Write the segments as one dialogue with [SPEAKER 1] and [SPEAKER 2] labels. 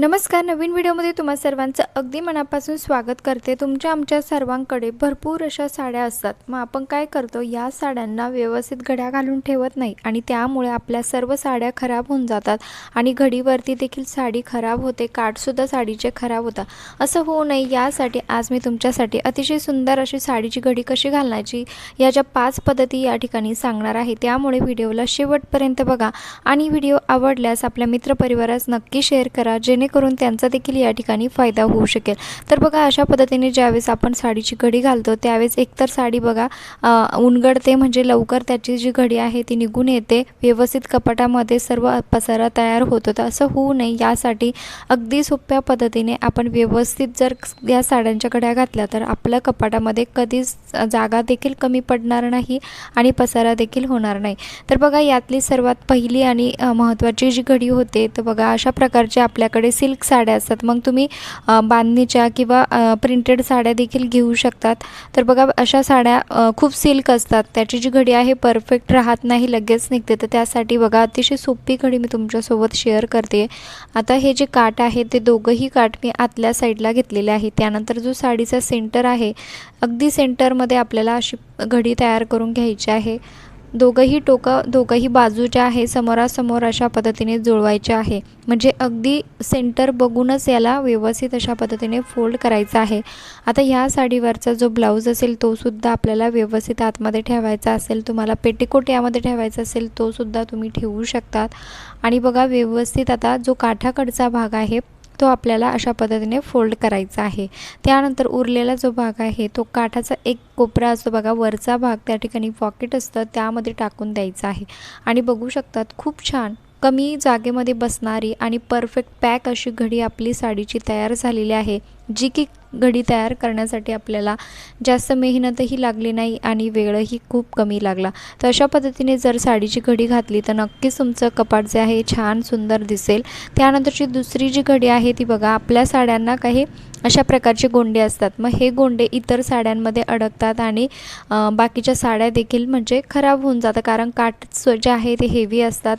[SPEAKER 1] नमस्कार नवीन व्हिडिओमध्ये तुम्हा सर्वांचं अगदी मनापासून स्वागत करते. तुमच्या आमच्या सर्वांकडे भरपूर अशा साड्या असतात. मग आपण काय करतो या साड्यांना व्यवस्थित घड्या घालून ठेवत नाही आणि त्यामुळे आपल्या सर्व साड्या खराब होऊन जातात आणि घडीवरती देखील साडी खराब होते काठसुद्धा साडीचे खराब होतात. असं होऊ नये यासाठी आज मी तुमच्यासाठी अतिशय सुंदर अशी साडीची घडी कशी घालण्याची याच्या पाच पद्धती या ठिकाणी सांगणार आहे. त्यामुळे व्हिडिओला शेवटपर्यंत बघा आणि व्हिडिओ आवडल्यास आपल्या मित्रपरिवारास नक्की शेअर करा जेणे जेणेकरून त्यांचा देखील या ठिकाणी फायदा होऊ शकेल. तर बघा अशा पद्धतीने ज्यावेळेस आपण साडीची घडी घालतो त्यावेळेस एकतर साडी बघा उनगडते म्हणजे लवकर त्याची जी घडी आहे ती निघून येते. व्यवस्थित कपाटामध्ये सर्व पसारा तयार होतो. तर असं होऊ नये. यासाठी अगदी सोप्या पद्धतीने आपण व्यवस्थित जर या साड्यांच्या घड्या घातल्या तर आपल्या कपाटामध्ये कधीच जागा देखील कमी पडणार नाही आणि पसारा देखील होणार नाही. तर बघा यातली सर्वात पहिली आणि महत्त्वाची जी घडी होते तर बघा अशा प्रकारची आपल्याकडे सिल्क साड्या असतात. मग तुम्ही बांधणीच्या किंवा प्रिंटेड साड्या देखील घेऊ शकतात. तर बघा अशा साड्या खूप सिल्क असतात. त्याची जी घडी आहे परफेक्ट राहत नाही लगेच निघते. तर त्यासाठी बघा अतिशय सोपी घडी मी तुमच्यासोबत शेअर करते. आता हे जे काठ आहे ते दोघंही काठ मी आतल्या साईडला घेतलेले आहे. त्यानंतर जो साडीचा सेंटर आहे अगदी सेंटरमध्ये आपल्याला अशी घडी तयार करून घ्यायची आहे. दोघंही टोकं दोघंही बाजू ज्या आहे समोरासमोर अशा पद्धतीने जुळवायचे आहे. म्हणजे अगदी सेंटर बघूनच याला व्यवस्थित अशा पद्धतीने फोल्ड करायचा आहे. आता ह्या साडीवरचा जो ब्लाऊज असेल तोसुद्धा आपल्याला व्यवस्थित आतमध्ये ठेवायचा असेल तुम्हाला पेटीकोट यामध्ये ठेवायचा असेल तोसुद्धा तुम्ही ठेवू शकतात. आणि बघा व्यवस्थित आता जो काठाकडचा भाग आहे तो आपल्याला अशा पद्धतीने फोल्ड करायचा आहे. त्यानंतर उरलेला जो भाग आहे तो काठाचा एक कोपरा असतो बघा वरचा भाग त्या ठिकाणी पॉकेट असतं त्यामध्ये टाकून द्यायचा आहे. आणि बघू शकतात खूप छान कमी जागेमध्ये बसणारी आणि परफेक्ट पॅक अशी घडी आपली साडीची तयार झालेली आहे जी की घडी तयार करण्यासाठी आपल्याला जास्त मेहनतही लागली नाही आणि वेळही खूप कमी लागला. तर अशा पद्धतीने जर साडीची घडी घातली तर नक्कीच तुमचं कपाट जे आहे छान सुंदर दिसेल. त्यानंतरची दुसरी जी घडी आहे ती बघा आपल्या साड्यांना काही अशा प्रकारचे गोंडे असतात. मग हे गोंडे इतर साड्यांमध्ये अडकतात आणि बाकीच्या साड्या देखील म्हणजे खराब होऊन जातात कारण काट स्व- जे आहे ते हेवी असतात.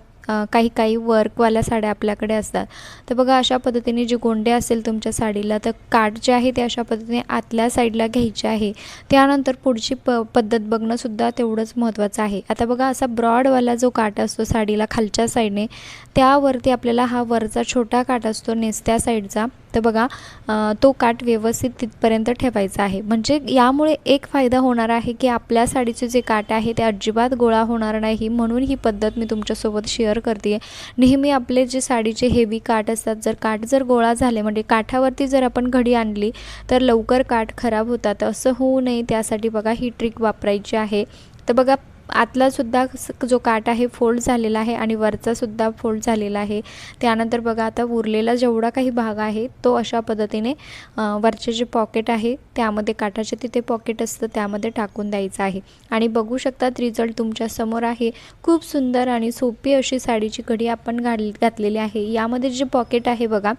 [SPEAKER 1] काही काही वर्कवाल्या साड्या आपल्याकडे असतात. तर बघा अशा पद्धतीने जे गोंडे असेल तुमच्या साडीला तर काठ जे आहे ते अशा पद्धतीने आतल्या साईडला घ्यायचे आहे. त्यानंतर पुढची प पद्धत बघणंसुद्धा तेवढंच महत्त्वाचं आहे. आता बघा असा ब्रॉडवाला जो काठ असतो साडीला खालच्या साईडने त्यावरती आपल्याला हा वरचा छोटा काठ असतो नेसत्या साईडचा तर बघा तो काठ व्यवस्थित तिथपर्यंत ठेवायचा आहे. म्हणजे यामुळे एक फायदा होणार आहे की आपल्या साडीचे जे काठ आहे ते अजिबात गोळा होणार नाही म्हणून ही पद्धत मी तुमच्यासोबत शेअर करते. नेहमी आपले जे साडीचे हेवी काठ असतात जर काठ जर गोळा झाले म्हणजे काठावरती जर आपण घडी आणली तर लवकर काठ खराब होतात. असं होऊ नये. त्यासाठी बघा ही ट्रिक वापरायची आहे. तर बघा आतलासुद्धा स- जो काठ आहे फोल्ड झालेला आहे आणि वरचासुद्धा फोल्ड झालेला आहे. त्यानंतर बघा आता उरलेला जेवढा काही भाग आहे तो अशा पद्धतीने वरचे जे पॉकेट आहे त्यामध्ये काठाचे तिथे पॉकेट असतं त्यामध्ये टाकून द्यायचं आहे. आणि बघू शकतात रिझल्ट तुमच्यासमोर आहे. खूप सुंदर आणि सोपी अशी साडीची घडी आपण घाल घातलेली आहे. यामध्ये जे पॉकेट आहे बघा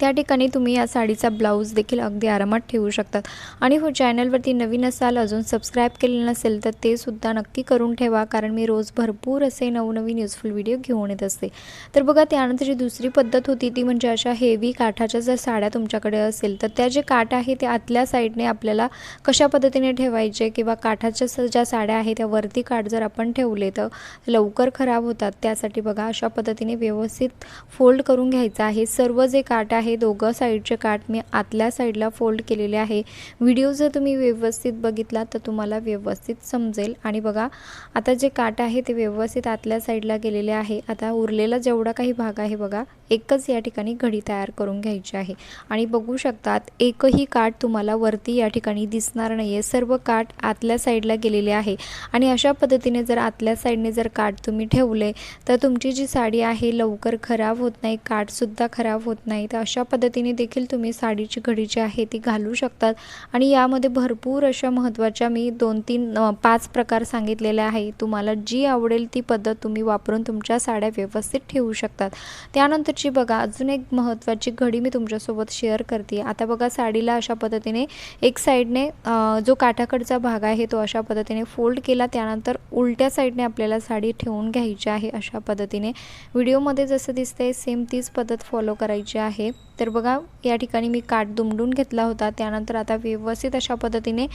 [SPEAKER 1] त्या ठिकाणी तुम्ही या साडीचा ब्लाऊज देखील अगदी आरामात ठेवू शकतात आणि हो चॅनलवरती नवीन असाल अजून सबस्क्राईब केलेलं नसेल तर ते सुद्धा नक्की करून ठेवा कारण मी रोज भरपूर असे नवनवीन युजफुल व्हिडिओ घेऊन येत असते. तर बघा त्यानंतर जी दुसरी पद्धत होती ती म्हणजे अशा हेवी काठाच्या जर साड्या तुमच्याकडे असेल तर त्या जे काठ आहे ते आतल्या साईडने आपल्याला कशा पद्धतीने ठेवायचे किंवा काठाच्या स- ज्या साड्या आहेत त्या वरती काठ जर आपण ठेवले तर लवकर खराब होतात. त्यासाठी बघा अशा पद्धतीने व्यवस्थित फोल्ड करून घ्यायचं आहे. सर्व जे काठ आहे दोघं साईडचे काठ मी आतल्या साईडला फोल्ड केलेले आहे. व्हिडिओ जर तुम्ही व्यवस्थित बघितला तर तुम्हाला व्यवस्थित समजेल. आणि बघा आता जे काठ आहे ते व्यवस्थित आतल्या साईडला गेलेले आहे. आता उरलेला जेवढा काही भाग आहे बघा एकच या ठिकाणी घडी तयार करून घ्यायची आहे. आणि बघू शकतात एकही काठ तुम्हाला वरती या ठिकाणी दिसणार नाही आहे सर्व काठ आतल्या साईडला गेलेले आहे. आणि अशा पद्धतीने जर आतल्या साईडने जर काठ तुम्ही ठेवले तर तुमची जी साडी आहे लवकर खराब होत नाही काठसुद्धा खराब होत नाही. तर अशा पद्धतीने देखील तुम्ही साडीची घडी जी आहे ती घालू शकतात. आणि यामध्ये भरपूर अशा महत्त्वाच्या मी दोन तीन पाच प्रकार सांगितलेले आहे तुम्हाला जी आवडेल ती पद्धत तुम्ही वापरून तुमच्या साड्या व्यवस्थित ठेवू शकतात. त्यानंतर त्यानंतरची बघा अजून एक महत्त्वाची घडी मी तुमच्यासोबत शेअर करते. आता बघा साडीला अशा पद्धतीने एक साईडने जो काठाकडचा भाग आहे तो अशा पद्धतीने फोल्ड केला. त्यानंतर उलट्या साईडने आपल्याला साडी ठेवून घ्यायची आहे अशा पद्धतीने. व्हिडिओमध्ये जसं दिसतंय सेम तीच पद्धत फॉलो करायची आहे. तर बघा या ठिकाणी मी काठ दुमडून घेतला होता. त्यानंतर आता व्यवस्थित अशा पद्धतीने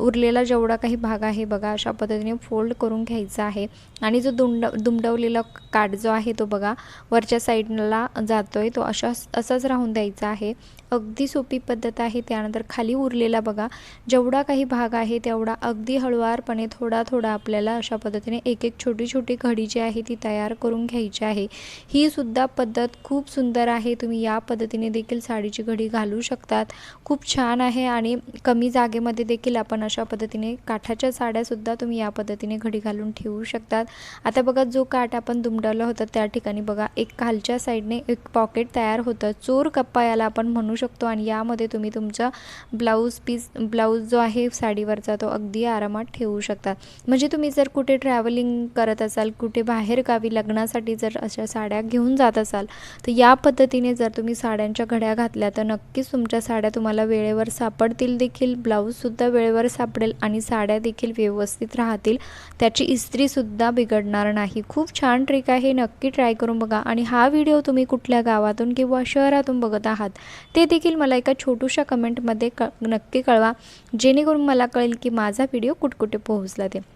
[SPEAKER 1] उरलेला जेवढा काही भाग आहे बघा अशा पद्धतीने फोल्ड करून घ्यायचा आहे. आणि जो दुंड दुमडवलेला काठ जो आहे तो बघा वरच्या साईडला आहे तो अशा असाच राहून द्यायचा आहे. अगदी सोपी पद्धत आहे. त्यानंतर खाली उरलेला बघा जेवढा काही भाग आहे तेवढा अगदी हळुवारपणे थोडा थोडा आपल्याला अशा पद्धतीने एक एक छोटी छोटी घडी जी आहे ती तयार करून घ्यायची आहे. ही सुद्धा पद्धत खूप सुंदर आहे. तुम्ही या पद्धत पद्धतीने देखील साडीची घडी घालू शकतात. खूप छान आहे आणि कमी जागेमध्ये देखील आपण अशा पद्धतीने काठाच्या साड्यासुद्धा तुम्ही या पद्धतीने घडी घालून ठेवू शकतात. आता बघा जो काठ आपण दुमडवला होता त्या ठिकाणी बघा एक खालच्या साईडने एक पॉकेट तयार होतं. चोर कप्पा याला आपण म्हणू शकतो आणि यामध्ये तुम्ही तुमचा ब्लाऊज पीस ब्लाऊज जो आहे साडीवरचा तो अगदी आरामात ठेवू शकतात म्हणजे तुम्ही जर कुठे ट्रॅव्हलिंग करत असाल कुठे बाहेर गावी लग्नासाठी जर अशा साड्या घेऊन जात असाल तर या पद्धतीने जर तुम्ही साड्यांच्या घड्या घातल्या तर नक्कीच तुमच्या साड्या तुम्हाला वेळेवर सापडतील देखील ब्लाऊजसुद्धा वेळेवर सापडेल आणि साड्या देखील व्यवस्थित राहतील. त्याची इस्त्रीसुद्धा बिघडणार नाही. खूप छान ट्रिक आहे. नक्की ट्राय करून बघा आणि हा व्हिडिओ तुम्ही कुठल्या गावातून किंवा शहरातून बघत आहात ते देखील मला एका छोटूशा कमेंटमध्ये क नक्की कळवा. जेणेकरून मला कळेल की माझा व्हिडिओ कुठकुठे पोहोचला ते.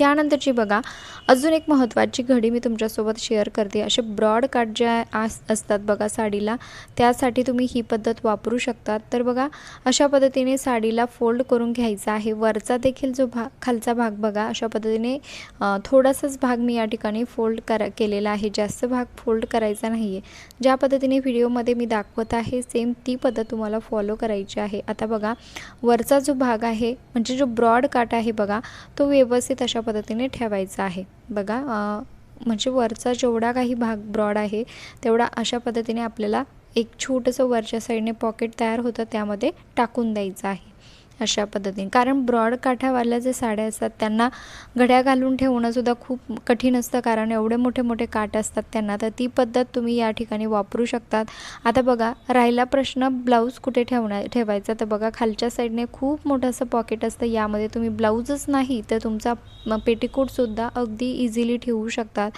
[SPEAKER 1] त्यानंतरची बघा अजून एक महत्त्वाची घडी मी तुमच्यासोबत शेअर करते. असे ब्रॉड काट ज्या आस असतात बघा साडीला त्यासाठी तुम्ही ही पद्धत वापरू शकतात. तर बघा अशा पद्धतीने साडीला फोल्ड करून घ्यायचा आहे. वरचा देखील जो भाग खालचा भाग बघा अशा पद्धतीने थोडासाच भाग मी या ठिकाणी फोल्ड करा केलेला आहे. जास्त भाग फोल्ड करायचा नाही आहे ज्या पद्धतीने व्हिडिओमध्ये मी दाखवत आहे सेम ती पद्धत तुम्हाला फॉलो करायची आहे. आता बघा वरचा जो भाग आहे म्हणजे जो ब्रॉड काट आहे बघा तो व्यवस्थित अशा पद्धतीने ठेवायचा आहे. बघा म्हणजे वरचा जेवढा काही भाग ब्रॉड आहे तेवढा अशा पद्धतीने आपल्याला एक छोटंसं वरच्या साईडने पॉकेट तयार होतं त्यामध्ये टाकून द्यायचं आहे. अशा पद्धतीने. कारण ब्रॉड काठावाल्या जे साड्या असतात त्यांना घड्या घालून ठेवणंसुद्धा खूप कठीण असतं. कारण एवढे मोठे मोठे काठ असतात त्यांना तर ती पद्धत तुम्ही या ठिकाणी वापरू शकतात. आता बघा राहिला प्रश्न ब्लाऊज कुठे ठेवणार ठेवायचा? तर बघा खालच्या साईडने खूप मोठं असं पॉकेट असतं. यामध्ये तुम्ही ब्लाऊजच नाही तर तुमचा पेटीकोटसुद्धा अगदी इझिली ठेवू शकतात.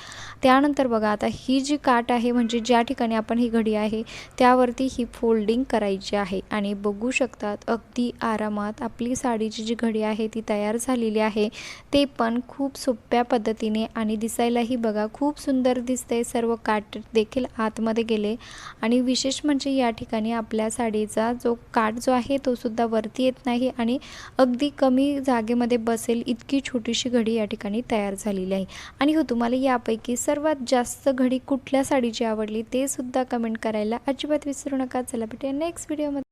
[SPEAKER 1] त्यानंतर बघा आता ही जी काठ आहे म्हणजे ज्या ठिकाणी आपण ही घडी आहे त्यावरती ही फोल्डिंग करायची आहे. आणि बघू शकतात अगदी आरामात आपली साडीची जी घडी आहे ती तयार झालेली आहे ते पण खूप सोप्या पद्धतीने आणि दिसायलाही बघा खूप सुंदर दिसते सर्व काठ देखील आतमध्ये गेले. आणि विशेष म्हणजे या ठिकाणी आपल्या साडीचा जो काठ जो आहे तो सुद्धा वरती येत नाही आणि अगदी कमी जागेमध्ये बसेल इतकी छोटीशी घडी या ठिकाणी तयार झालेली आहे. आणि हो तुम्हाला यापैकी सर्वात जास्त घडी कुठल्या साडीची आवडली ते सुद्धा कमेंट करायला अजिबात विसरू नका. चला भेटूया नेक्स्ट व्हिडिओमध्ये